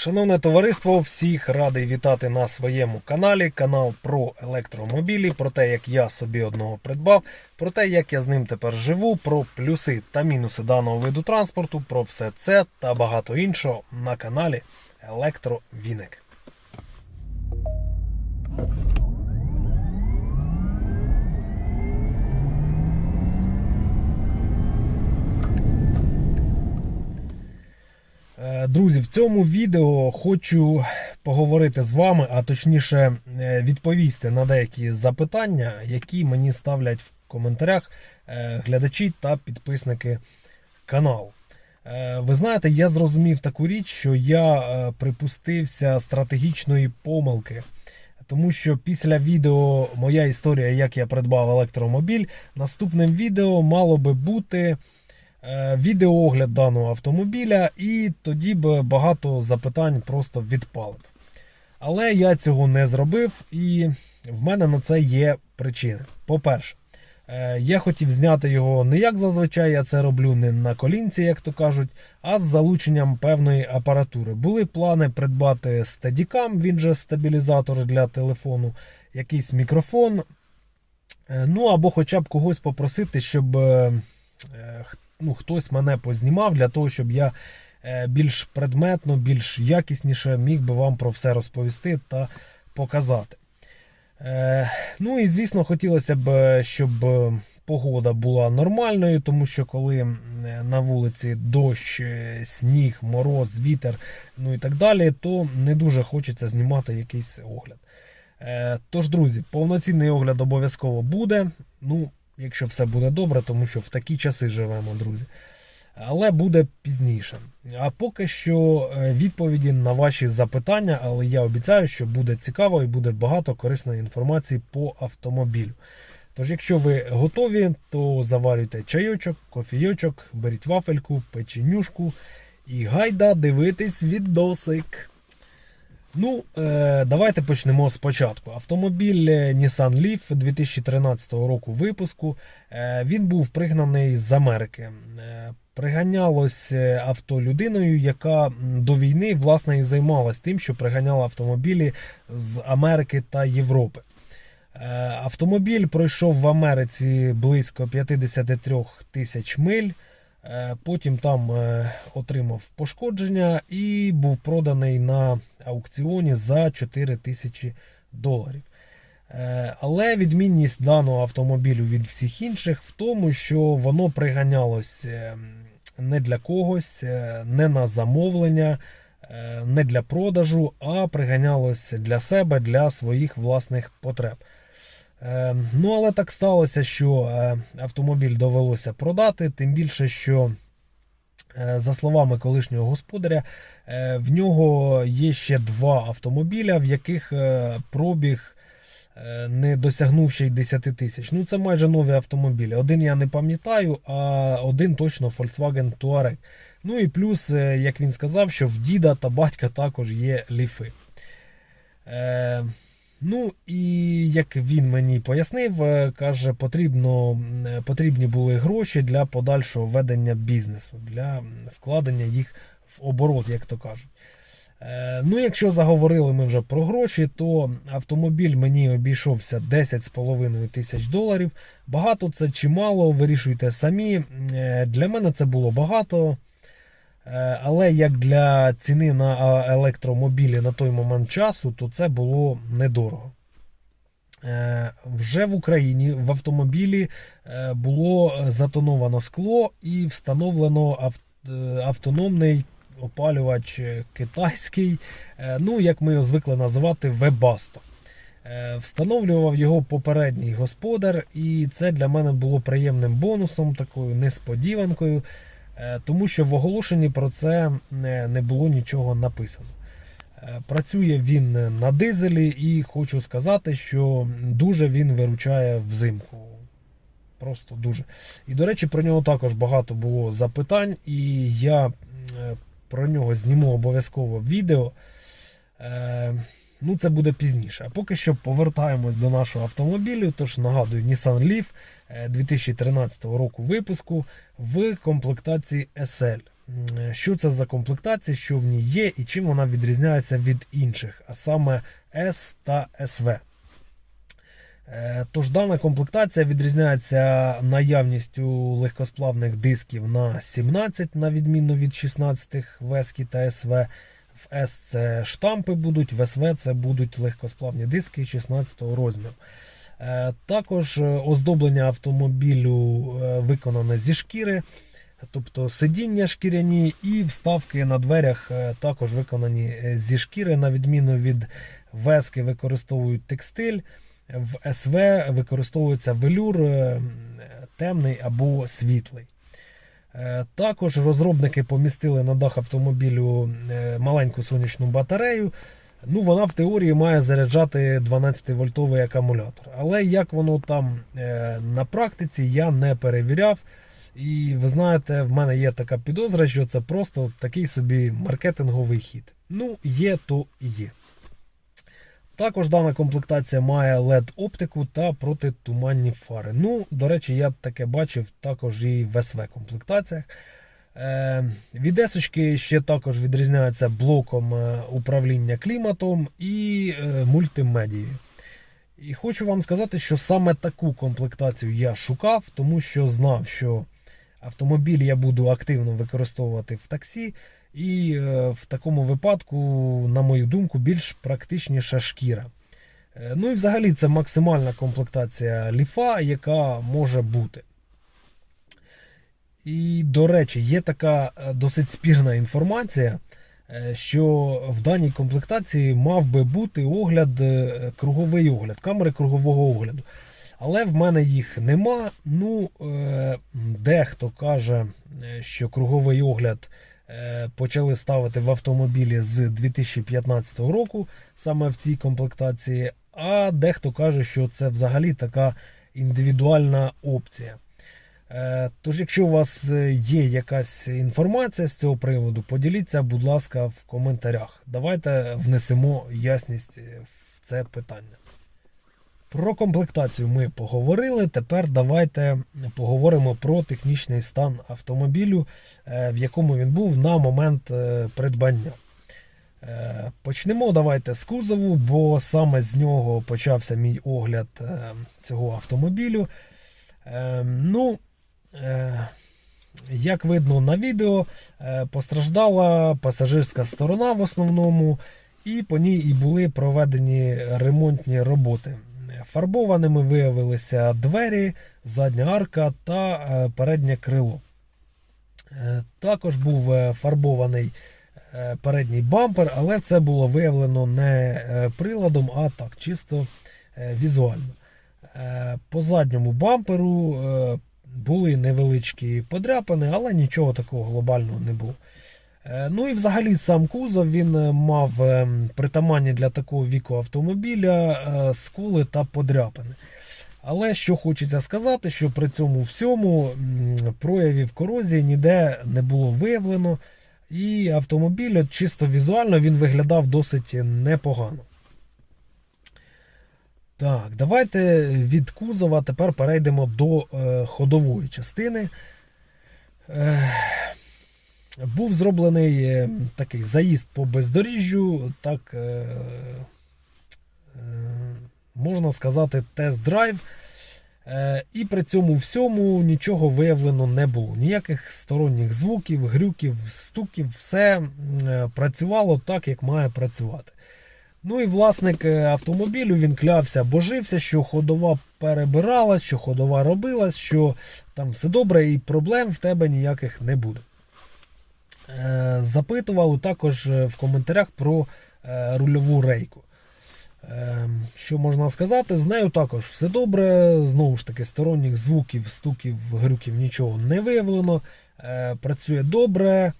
Шановне товариство, всіх радий вітати на своєму каналі. Канал про електромобілі, про те, як я собі одного придбав, про те, як я з ним тепер живу, про плюси та мінуси даного виду транспорту, про все це та багато іншого на каналі Електровіник. Друзі, в цьому відео хочу поговорити з вами, а точніше е, відповісти на деякі запитання, які мені ставлять в коментарях е, глядачі та підписники каналу. Е, Ви знаєте, я зрозумів таку річ, що я е, припустився стратегічної помилки. Тому що після відео моя історія, як я придбав електромобіль, наступним відео мало би бути е, відеоогляд даного автомобіля, і тоді б багато запитань просто відпали. Але я цього не зробив, і в мене на це є причини. По-перше, е, я хотів зняти його не як зазвичай я це роблю, не на колінці, як то кажуть, а з залученням певної апаратури. Були плани придбати Steadicam, він же стабілізатор для телефону, якийсь мікрофон. е, Ну або хоча б когось попросити, щоб е, е, х- ну, хтось мене познімав для того, щоб я е, більш предметно, більш якісніше міг би вам про все розповісти та показати. Е, Ну і звісно, хотілося б, щоб погода була нормальною, тому що коли на вулиці дощ, е, сніг, мороз, вітер, ну і так далі, то не дуже хочеться знімати якийсь огляд. Тож, друзі, повноцінний огляд обов'язково буде. Ну, якщо все буде добре, тому що в такі часи живемо, друзі. Але буде пізніше. А поки що е, відповіді на ваші запитання, але я обіцяю, що буде цікаво і буде багато корисної інформації по автомобілю. Тож, якщо ви готові, то заварюйте чайочок, кофійочок, беріть вафельку, печенюшку і гайда дивитись відосик. Ну, е, давайте почнемо спочатку. Автомобіль е, Nissan Leaf 2013 року випуску. Е, він був пригнаний з Америки. Приганялось авто людиною, яка до війни власне і займалась тим, що приганяла автомобілі з Америки та Європи. Автомобіль пройшов в Америці близько 53 тисяч миль. Е, Потім там е, отримав пошкодження і був проданий на аукціоні за 4 тисячі доларів. Е, Але відмінність даного автомобілю від всіх інших в тому, що воно приганялось не для когось, не на замовлення, не для продажу, а приганялось для себе, для своїх власних потреб. Е, Ну, але так сталося, що е, автомобіль довелося продати, тим більше, що, е, за словами колишнього господаря, е, в нього є ще два автомобіля, в яких пробіг не досягнув ще й 10 тисяч. Ну, це майже нові автомобілі. Один я не пам'ятаю, а один точно Volkswagen Touareg. Ну і плюс, як він сказав, що в діда та батька також є ліфи. Ну і як він мені пояснив, е, каже, потрібно, е, потрібні були гроші для подальшого ведення бізнесу, для вкладення їх в оборот, як то кажуть. Е, Ну, якщо заговорили ми вже про гроші, то автомобіль мені обійшовся 10,5 тисяч доларів. Багато це чи мало, вирішуйте самі. Для мене це було багато. Е, Але як для ціни на електромобілі на той момент часу, то це було недорого. Е, Вже в Україні в автомобілі е, було затоновано скло і встановлено ав- е, автономний опалювач е, китайський, е, ну як ми його звикли називати. Е, Встановлював його попередній господар, і це для мене було приємним бонусом, такою несподіванкою. Е, тому що в оголошенні про це не, було нічого написано. Е, Працює він на дизелі, і хочу сказати, що дуже він виручає взимку. Просто дуже. І, до речі, про нього також багато було запитань, і я е, про нього зніму обов'язково відео. Е, Ну, це буде пізніше. А поки що повертаємось до нашого автомобілю. Тож нагадую, Nissan Leaf е, 2013 року випуску в комплектації SL. що це за комплектація, що в ній є і чим вона відрізняється від інших, а саме S та SV. Е, Тож дана комплектація відрізняється наявністю легкосплавних дисків на 17, на відміну від 16 в S та SV. В S це штампи будуть, в SV це будуть легкосплавні диски 16 розміру. Е, Також е, оздоблення автомобілю е, виконане зі шкіри, тобто сидіння шкіряні і вставки на дверях також виконані зі шкіри, на відміну від вески використовують текстиль. В СВ використовується велюр темний або світлий. Також розробники помістили на дах автомобілю маленьку сонячну батарею. Ну, вона в теорії має заряджати 12-вольтовий акумулятор. Але як воно там е, на практиці, я не перевіряв. І ви знаєте, в мене є така підозра, що це просто такий собі маркетинговий хід. Ну, є, то і є. Також дана комплектація має LED-оптику та протитуманні фари. Ну, до речі, я таке бачив також і в СВ комплектаціях. Е, від есочки ще також відрізняється блоком е, управління кліматом і е, мультимедією. І хочу вам сказати, що саме таку комплектацію я шукав, тому що знав, що автомобіль я буду активно використовувати в таксі. І в такому випадку, на мою думку, більш практичніша шкіра. Ну і взагалі це максимальна комплектація ліфа, яка може бути. І, до речі, є така е, досить спірна інформація, е, що в даній комплектації мав би бути огляд, е, круговий огляд, камери кругового огляду. Але в мене їх нема. Ну, дехто каже, що круговий огляд почали ставити в автомобілі з 2015 року, саме в цій комплектації. А дехто каже, що це взагалі така індивідуальна опція. Е, Тож, якщо у вас е, є якась інформація з цього приводу, поділіться, будь ласка, в коментарях. Давайте внесемо ясність е, в це питання. Про комплектацію ми поговорили. Тепер давайте поговоримо про технічний стан автомобілю, в якому він був на момент придбання. Почнемо давайте з кузову, бо саме з нього почався мій огляд цього автомобілю. Е, Ну, як видно на відео, е, постраждала пасажирська сторона в основному, і по ній і були проведені ремонтні роботи. Фарбованими виявилися двері, задня арка та е, переднє крило. Е, Також був е, фарбований е, передній бампер, але це було виявлено не е, приладом, а так, чисто е, візуально. Е, По задньому бамперу е, були невеличкі подряпини, але нічого такого глобального не було. Е, Ну і взагалі сам кузов він е, мав е, притаманні для такого віку автомобіля скули та подряпини. Але що хочеться сказати, що при цьому всьому проявів корозії ніде не було виявлено, і автомобіль чисто візуально він виглядав досить непогано. Так, давайте від кузова тепер перейдемо до е, ходової частини. Е, був зроблений е, такий заїзд по бездоріжжю, так е, е, можна сказати, тест-драйв. Е, і при цьому всьому нічого виявлено не було. Ніяких сторонніх звуків, грюків, стуків, все е, працювало так, як має працювати. Ну і власник е, автомобілю він клявся, божився, що ходова перебиралась, що ходова робилась, що там все добре і проблем в тебе ніяких не буде. Е, Запитували також е, в коментарях про рульову рейку. Що можна сказати? З нею також все добре. Знову ж таки, сторонніх звуків, стуків, грюків нічого не виявлено. Працює добре.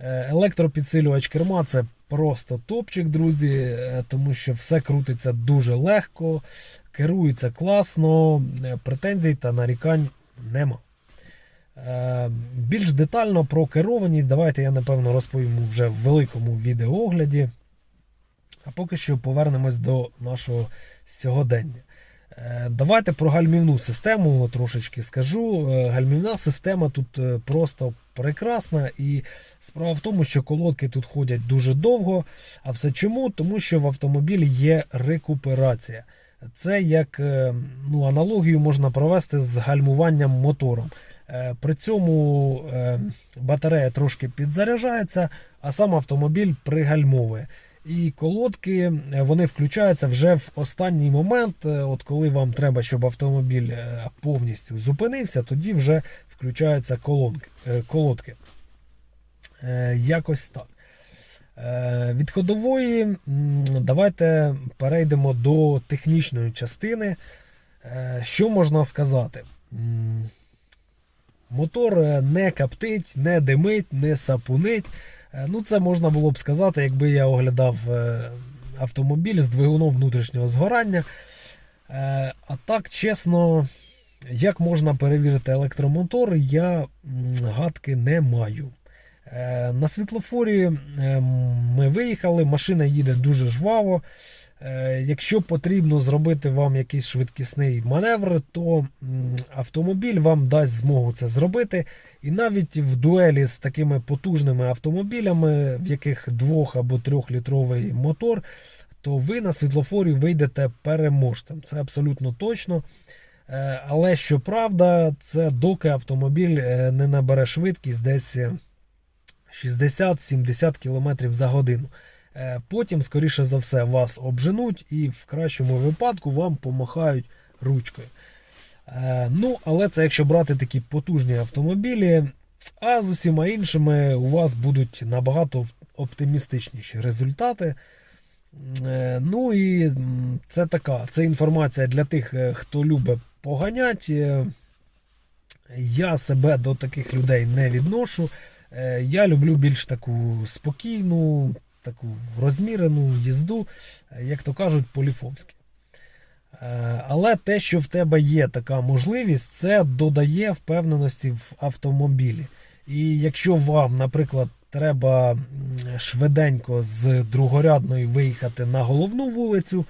Електропідсилювач керма це просто топчик, друзі, е, тому що все крутиться дуже легко, керується класно, е, претензій та нарікань нема. Е, Більш детально про керованість давайте я напевно розповім вже в великому відеоогляді. А поки що повернемось до нашого сьогодення. Е, Давайте про гальмівну систему трошечки скажу. Е, Гальмівна система тут е, просто прекрасна. І справа в тому, що колодки тут ходять дуже довго. А все чому? Тому що в автомобілі є рекуперація. Це як ну, аналогію можна провести з гальмуванням мотором. При цьому батарея трошки підзаряджається, а сам автомобіль пригальмовує. І колодки е, вони включаються вже в останній момент, е, от коли вам треба, щоб автомобіль е, повністю зупинився, тоді вже включаються колонки, колодки. Якось так. Від ходової давайте перейдемо до технічної частини. Що можна сказати? Мотор не каптить, не димить, не сапунить. Е, Ну, це можна було б сказати, якби я оглядав е, автомобіль з двигуном внутрішнього згорання. Е, А так, чесно, як можна перевірити електромотор, я гадки не маю. На світлофорі ми виїхали, машина їде дуже жваво. Е, Якщо потрібно зробити вам якийсь швидкісний маневр, то автомобіль вам дасть змогу це зробити. І навіть в дуелі з такими потужними автомобілями, в яких 2 або 3-літровий мотор, то ви на світлофорі вийдете переможцем. Це абсолютно точно. Е, Але щоправда, це доки автомобіль е, не набере швидкість десь е, 60-70 км за годину. Е, Потім, скоріше за все, вас обженуть і в кращому випадку вам помахають ручкою. Е, Ну, але це якщо брати такі потужні автомобілі, а з усіма іншими у вас будуть набагато оптимістичніші результати. Е, Ну і це така це інформація для тих, хто любить поганять. Я себе до таких людей не відношу. Я люблю більш таку спокійну, таку розмірену їзду, е, як то кажуть, поліфовськи. Е, Але те, що в тебе є така можливість, це додає впевненості в автомобілі. І якщо вам, наприклад, треба швиденько з другорядної виїхати на головну вулицю,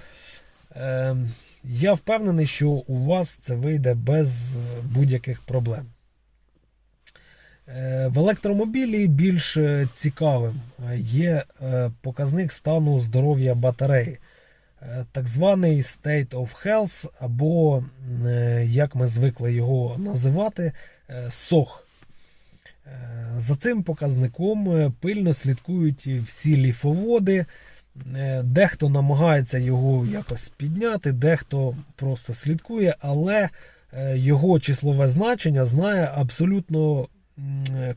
е, я впевнений, що у вас це вийде без е, будь-яких проблем. Е, В електромобілі більш е, цікавим е, є показник стану здоров'я батареї. Так званий State of Health, або, як ми звикли його називати. Е, За цим показником пильно слідкують всі ліфоводи. Дехто намагається його якось підняти, дехто просто слідкує, але його числове значення знає абсолютно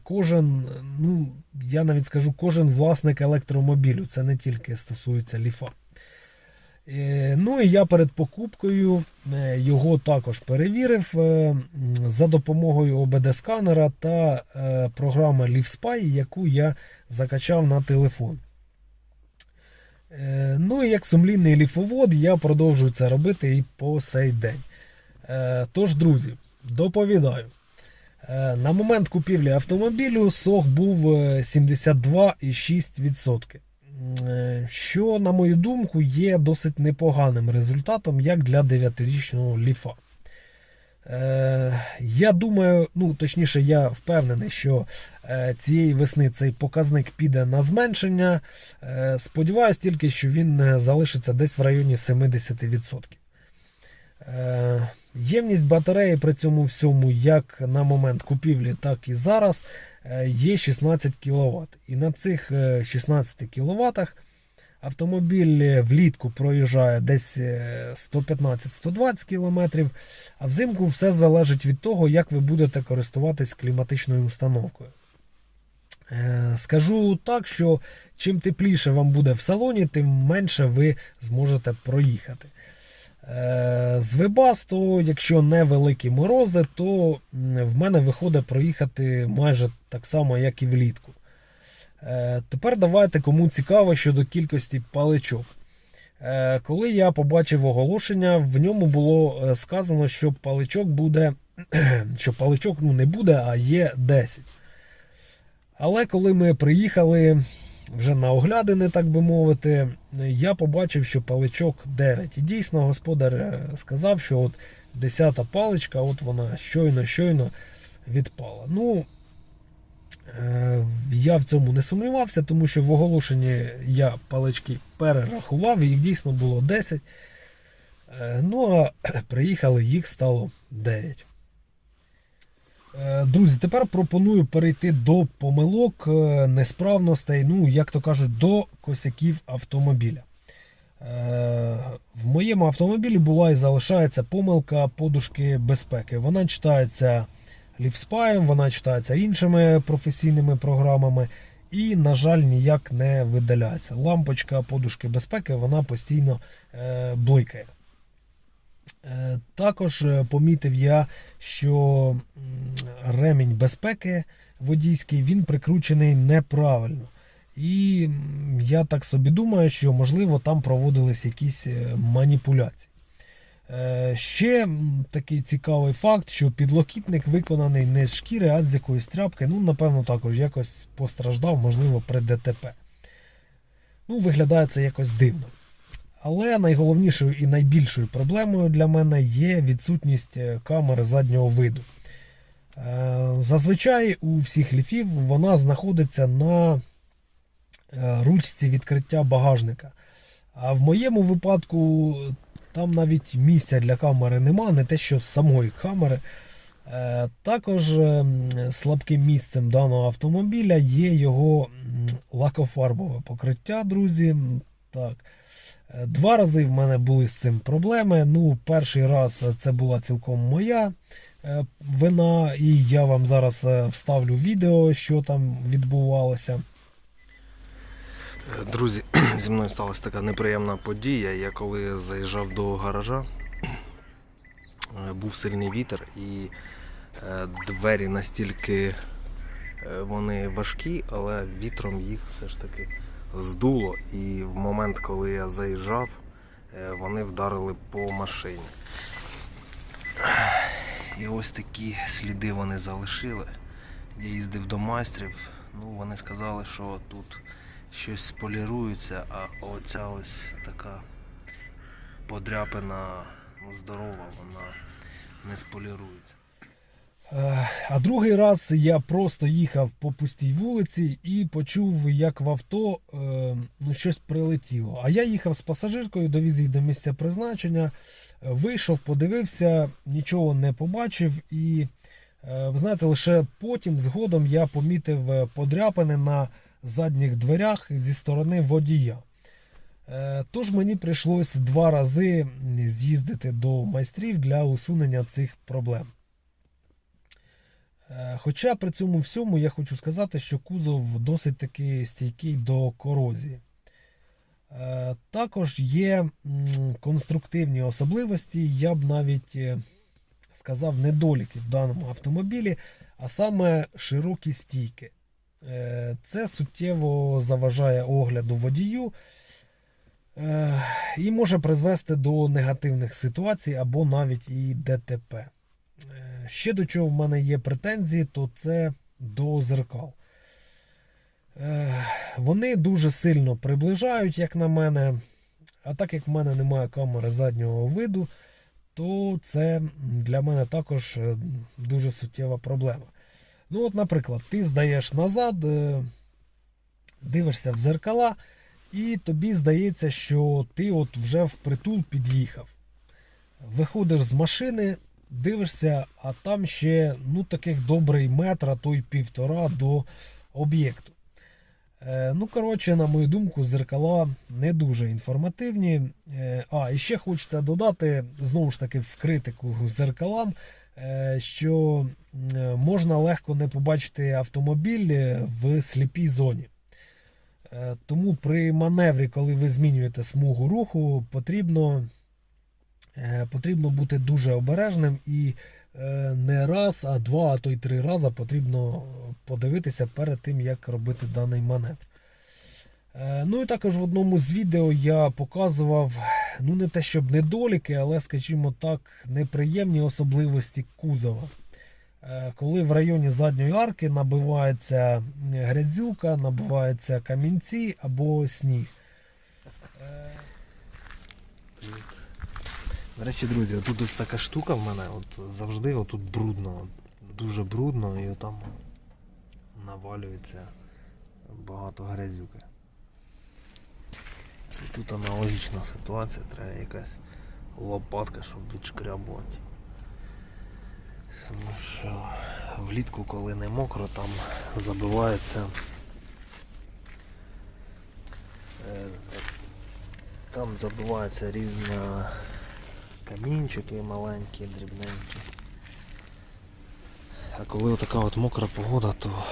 кожен, ну я навіть скажу, кожен власник електромобілю. Це не тільки стосується ліфа. Е, Ну і я перед покупкою е, його також перевірив е, за допомогою ОБД-сканера та е, програми LeafSpy, яку я закачав на телефон. Е, Ну і як сумлінний ліфовод, я продовжую це робити і по сей день. Е, Тож, друзі, доповідаю. Е, На момент купівлі автомобілю сох був е, 72,6%. Е, Що, на мою думку, є досить непоганим результатом як для 9-річного ліфа. Е, Я думаю, ну точніше, я впевнений, що е, цієї весни цей показник піде на зменшення. Е, Сподіваюсь тільки, що він е, залишиться десь в районі 70%. Е, Ємність батареї при цьому всьому, як на момент купівлі, так і зараз, е, є 16 кВт. І на цих е, 16 кВт автомобіль е, влітку проїжджає десь е, 115-120 км, а взимку все залежить від того, як ви будете користуватись кліматичною установкою. Е, Скажу так, що чим тепліше вам буде в салоні, тим менше ви зможете проїхати. Е, З Вебасту, якщо не великі морози, то в мене виходить проїхати майже так само, як і влітку. Е, Тепер давайте кому цікаво щодо кількості паличок. Е, Коли я побачив оголошення, в ньому було сказано, що паличок буде, що паличок ну, не буде, а є 10. Але коли ми приїхали, вже на оглядини, так би мовити, я побачив, що паличок 9. І дійсно господар е, сказав, що от 10 паличка, от вона щойно-щойно відпала. Ну, е, я в цьому не сумнівався, тому що в оголошенні я палички перерахував, їх дійсно було 10. Е, Ну, а приїхали, їх стало 9. Е, Друзі, тепер пропоную перейти до помилок, е, несправностей, ну, як то кажуть, до косяків автомобіля. Е, В моєму автомобілі була і залишається помилка подушки безпеки. Вона читається лівспаєм, вона читається іншими професійними програмами і, на жаль, ніяк не видаляється. Лампочка подушки безпеки вона постійно бликає. Також помітив я, що ремінь безпеки водійський він прикручений неправильно. І я так собі думаю, що можливо там проводились якісь е, маніпуляції. Е, Ще такий цікавий факт, що підлокітник виконаний не з шкіри, а з якоїсь тряпки. Ну, напевно, також якось постраждав, можливо, при ДТП. Ну, виглядає це якось дивно. Але найголовнішою і найбільшою проблемою для мене є відсутність е, камери заднього виду. Е, Зазвичай у всіх ліфів вона знаходиться на е, ручці відкриття багажника. А в моєму випадку там навіть місця для камери нема, не те, що самої камери. Е, Також слабким місцем даного автомобіля є його лакофарбове покриття, друзі. Так. Два рази в мене були з цим проблеми. Ну, перший раз це була цілком моя вина, і я вам зараз е, вставлю відео, що там відбувалося. Е, Друзі, зі мною сталася така неприємна подія. Я коли заїжджав до гаража, е, був сильний вітер і е, двері настільки е, вони важкі, але вітром їх все ж таки здуло. І в момент, коли я заїжджав, е, вони вдарили по машині. І ось такі сліди вони залишили. Я їздив до майстрів, ну вони сказали, що тут щось полірується, а оця ось така подряпина ну, здорова, вона не сполірується. Е, А другий раз я просто їхав по пустій вулиці і почув, як в авто е, ну, щось прилетіло. А я їхав з пасажиркою, довіз її до місця призначення, вийшов, подивився, нічого не побачив. І е, ви знаєте, лише потім, згодом, я помітив е, подряпини на задніх дверях зі сторони водія. Е, Тож мені прийшлось два рази з'їздити до майстрів для усунення цих проблем. Хоча при цьому всьому я хочу сказати, що кузов досить таки стійкий до корозії. Е, Також є конструктивні особливості, я б навіть е, сказав, недоліки в даному автомобілі, а саме широкі стійки. Е, Це суттєво заважає огляду водію і може призвести до негативних ситуацій або навіть і ДТП. Ще до чого в мене є претензії, то це до зеркал. Вони дуже сильно приближають, як на мене. А так як в мене немає камери заднього виду, то це для мене також е, дуже суттєва проблема. Ну, от, наприклад, ти здаєш назад, е, дивишся в зеркала, і тобі здається, що ти от вже впритул під'їхав. Виходиш з машини, дивишся, а там ще ну, таких добрий метр, а то й півтора до об'єкту. Е, ну, коротше, на мою думку, зеркала не дуже інформативні. Е, а, і ще хочеться додати, знову ж таки, в критику зеркалам, е, що можна легко не побачити автомобіль в сліпій зоні. Тому при маневрі, коли ви змінюєте смугу руху, потрібно, потрібно бути дуже обережним і не раз, а два, а то й три рази потрібно подивитися перед тим, як робити даний маневр. Е, Ну і також в одному з відео я показував, ну не те щоб недоліки, але, скажімо так, неприємні особливості кузова. е, коли в районі задньої арки набивається грязюка, набиваються камінці або сніг. Е, До речі, друзі, тут ось така штука в мене, от завжди отут брудно, дуже брудно і там навалюється багато грязюки. І тут аналогічна ситуація, треба якась лопатка, щоб відшкрябувати. Тому що влітку, коли не мокро, там забивається. е, Там забиваються різні камінчики маленькі, дрібненькі. А коли така от мокра погода, то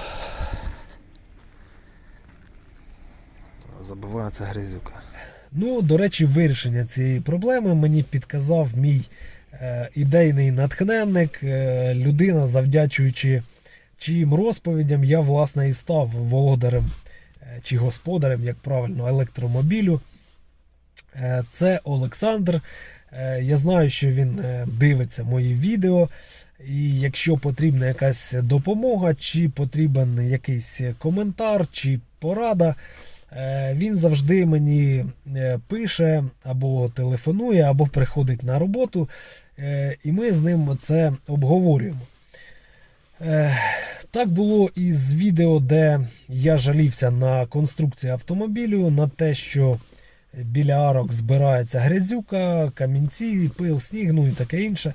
забивається грязюка. Ну, до речі, вирішення цієї проблеми мені підказав мій е, ідейний натхненник, е, людина, завдячуючи чиїм розповідям, я власне і став володарем е, чи господарем, як правильно, електромобілю. Е, це Олександр. Е, я знаю, що він е, дивиться мої відео. І якщо потрібна якась допомога, чи потрібен якийсь коментар, чи порада, Е, Він завжди мені пише або телефонує, або приходить на роботу, і ми з ним це обговорюємо. Так було і з відео, де я жалівся на конструкцію автомобілю, на те, що біля арок збирається грязюка, камінці, пил, сніг, ну і таке інше.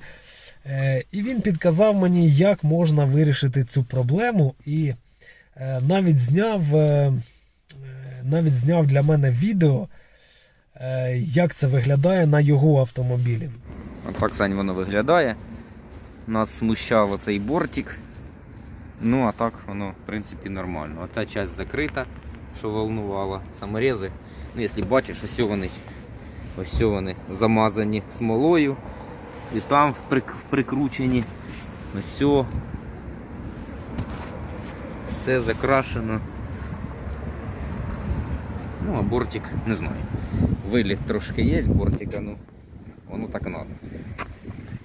Е, І він підказав мені, як можна вирішити цю проблему, і е, навіть зняв. е, навіть зняв для мене відео, як це виглядає на його автомобілі. Отак Сань воно виглядає. Нас смущав оцей бортик. Ну, а так воно, в принципі, нормально. Оця часть закрита, що волнувала. Саморези. Ну, якщо бачиш, ось вони, ось вони замазані смолою. І там вприк- вприкручені. Ось. Все закрашено. Ну, а бортик, не знаю. Виліт трошки є бортика, ну воно так надо.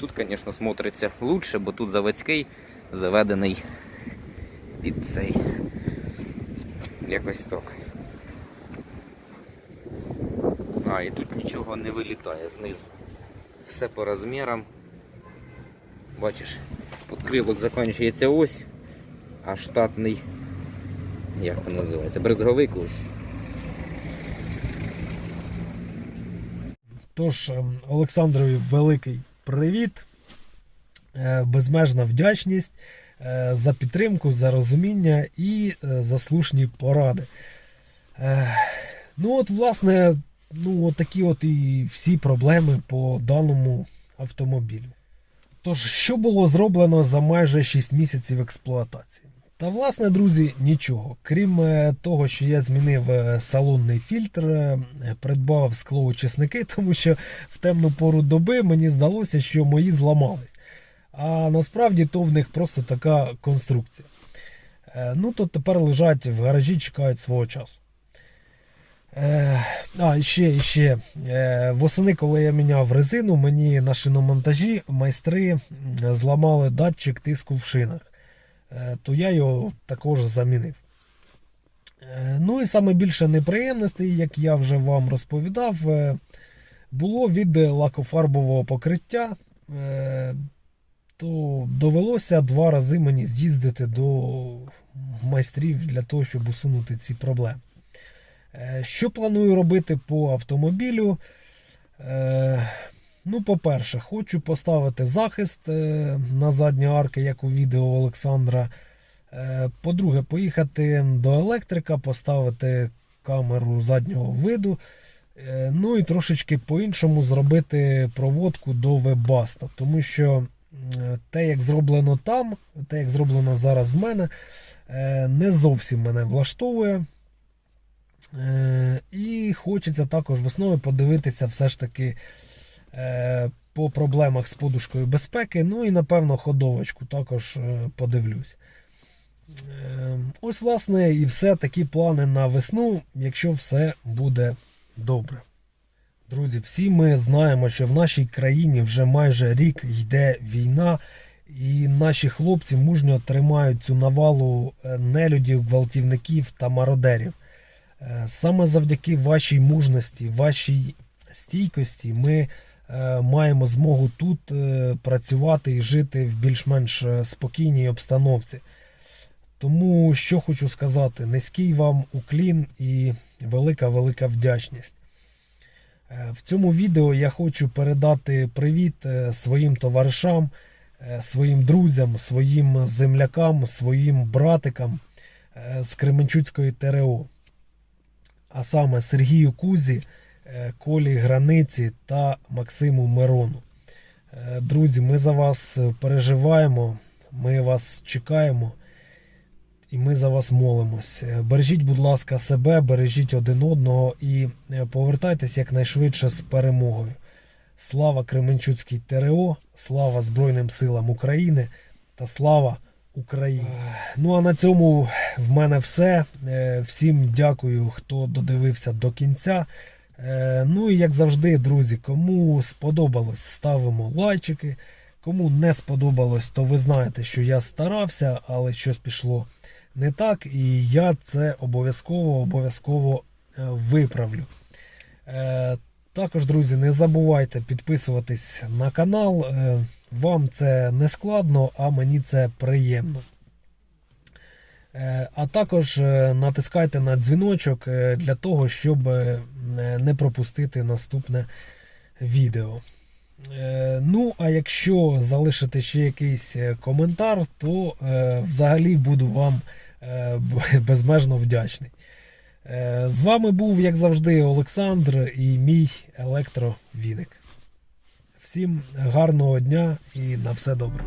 Тут, звісно, смотриться лучше, бо тут заводський заведений під цей. Якось так. А, і тут нічого не вилітає знизу. Все по розмірам. Бачиш, підкрилок закінчується ось, а штатний, як воно називається, брезговик ось. Тож, ем, Олександрові великий привіт, е, безмежна вдячність е, за підтримку, за розуміння і е, за слушні поради. Ну, от, власне, ну, от такі от і всі проблеми по даному автомобілю. Тож, що було зроблено за майже 6 місяців експлуатації? Та, власне, друзі, нічого. Крім е, того, що я змінив е, салонний фільтр, е, придбав склоочисники, тому що в темну пору доби мені здалося, що мої зламались. А насправді то в них просто така конструкція. Ну, то тепер лежать в гаражі, чекають свого часу. Е, а, ще, ще. Е, восени, коли я міняв резину, мені на шиномонтажі майстри зламали датчик тиску в шинах. Е, то я його також замінив. Ну і саме більше неприємностей, як я вже вам розповідав, було від лакофарбового покриття. То довелося два рази мені з'їздити до майстрів для того, щоб усунути ці проблеми. Е, Що планую робити по автомобілю? Е, Ну, по-перше, хочу поставити захист е, на задні арки, як у відео Олександра. По-друге, поїхати до електрика, поставити камеру заднього виду. Ну і трошечки по-іншому зробити проводку до вебаста. Тому що те, як зроблено там, те, як зроблено зараз в мене, не зовсім мене влаштовує. Е, І хочеться також весною подивитися все ж таки е, по проблемах з подушкою безпеки. Ну і напевно ходовочку також е, подивлюсь. Ось, власне, і все такі плани на весну, якщо все буде добре. Друзі, всі ми знаємо, що в нашій країні вже майже рік йде війна, І наші хлопці мужньо тримають цю навалу нелюдів, гвалтівників та мародерів. Е, Саме завдяки вашій мужності, вашій стійкості ми е, маємо змогу тут е, працювати і жити в більш-менш спокійній обстановці. Тому що хочу сказати, низький вам уклін і велика-велика вдячність. В цьому відео я хочу передати привіт своїм товаришам, своїм друзям, своїм землякам, своїм братикам з Кременчуцької ТРО. А саме Сергію Кузі, е, Колі Границі та Максиму Мирону. Е, Друзі, ми за вас переживаємо, ми вас чекаємо і ми за вас молимось. Е, Бережіть, будь ласка, себе, бережіть один одного і повертайтесь якнайшвидше з перемогою. Слава Кременчуцькій ТРО, слава Збройним силам України та слава Україні. Ну а на цьому в мене все. Е, Всім дякую, хто додивився до кінця. Е, Ну і як завжди, друзі, кому сподобалось, ставимо лайчики. Кому не сподобалось, то ви знаєте, що я старався, але щось пішло не так, і я це обов'язково обов'язково е, виправлю. Також, друзі, не забувайте підписуватись на канал. Вам це не складно, а мені це приємно. Е, А також е, натискайте на дзвіночок е, для того, щоб не пропустити наступне відео. Ну, а якщо залишите ще якийсь коментар, то взагалі буду вам безмежно вдячний. З вами був, як завжди, Олександр і мій електровіник. Всім гарного дня і на все добре.